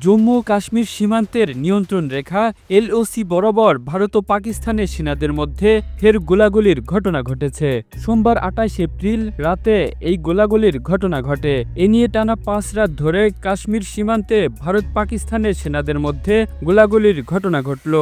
জম্মু কাশ্মীর সীমান্তের নিয়ন্ত্রণ রেখা, এলওসি বরাবর ভারত ও পাকিস্তানের সেনাদের মধ্যে ফের গোলাগুলির ঘটনা ঘটেছে। সোমবার আঠাশ এপ্রিল রাতে এই গোলাগুলির ঘটনা ঘটে। এ নিয়ে টানা পাঁচ রাত ধরে কাশ্মীর সীমান্তে ভারত পাকিস্তানের সেনাদের মধ্যে গোলাগুলির ঘটনা ঘটল।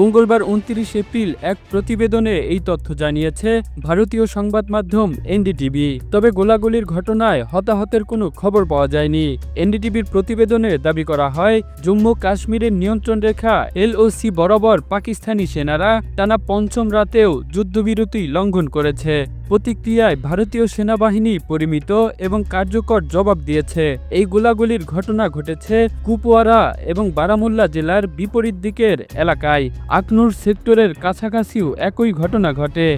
মঙ্গলবার উনত্রিশ এপ্রিল এক প্রতিবেদনে এই তথ্য জানিয়েছে ভারতীয় সংবাদ মাধ্যম এনডিটিভি। তবে গোলাগুলির ঘটনায় হতাহতের কোনো খবর পাওয়া যায়নি। এনডিটিভির প্রতিবেদনে দাবি করা হয়, জম্মু কাশ্মীরের নিয়ন্ত্রণ রেখা এলওসি বরাবর পাকিস্তানি সেনারা টানা পঞ্চম রাতেও যুদ্ধবিরতি লঙ্ঘন করেছে। প্রতিক্রিয়ায় ভারতীয় সেনাবাহিনী পরিমিত এবং কার্যকর জবাব দিয়েছে। এই গোলাগুলির ঘটনা ঘটেছে কুপওয়ারা এবং বারামুল্লা জেলার বিপরীত দিকের এলাকায়। আকনুর সেক্টরের কাছাকাছিও একই ঘটনা ঘটে।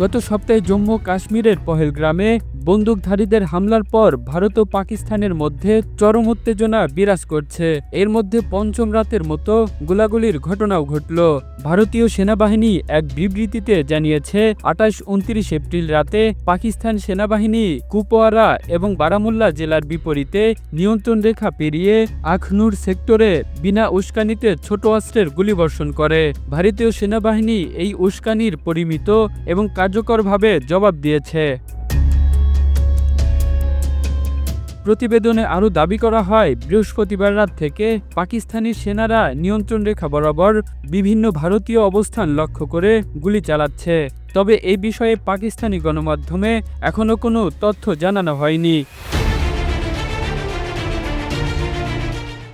গত সপ্তাহে জম্মু কাশ্মীরের পহেলগ্রামে বন্দুকধারীদের হামলার পর ভারত ও পাকিস্তানের মধ্যে চরম উত্তেজনা বিরাজ করছে। এর মধ্যে পঞ্চম রাতের মতো গোলাগুলির ঘটনাও ঘটল। ভারতীয় সেনাবাহিনী এক বিবৃতিতে জানিয়েছে, আঠাশ উনত্রিশ এপ্রিল রাতে পাকিস্তান সেনাবাহিনী কুপওয়ারা এবং বারামুল্লা জেলার বিপরীতে নিয়ন্ত্রণ রেখা পেরিয়ে আখনুর সেক্টরে বিনা উস্কানিতে ছোট অস্ত্রের গুলিবর্ষণ করে। ভারতীয় সেনাবাহিনী এই উস্কানির পরিমিত এবং কার্যকরভাবে জবাব দিয়েছে। প্রতিবেদনে আরও দাবি করা হয়, বৃহস্পতিবার রাত থেকে পাকিস্তানি সেনারা নিয়ন্ত্রণ রেখা বরাবর বিভিন্ন ভারতীয় অবস্থান লক্ষ্য করে গুলি চালাচ্ছে। তবে এই বিষয়ে পাকিস্তানি গণমাধ্যমে এখনও কোনো তথ্য জানানো হয়নি।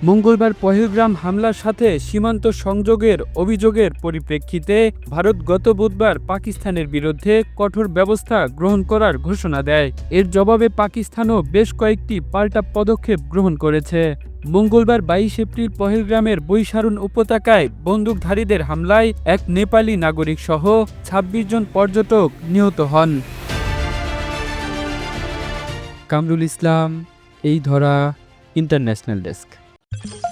মঙ্গলবার পহেলগ্রাম হামলার সাথে সীমান্ত সংযোগের অভিযোগের পরিপ্রেক্ষিতে ভারত গত বুধবার পাকিস্তানের বিরুদ্ধে কঠোর ব্যবস্থা গ্রহণ করার ঘোষণা দেয়। এর জবাবে পাকিস্তানও বেশ কয়েকটি পাল্টা পদক্ষেপ গ্রহণ করেছে। মঙ্গলবার বাইশ এপ্রিল পহেলগ্রামের বৈশারুন উপত্যকায় বন্দুকধারীদের হামলায় এক নেপালি নাগরিক সহ ছাব্বিশ জন পর্যটক নিহত হন। কামরুল ইসলাম, এই ধরা, ইন্টারন্যাশনাল ডেস্ক। you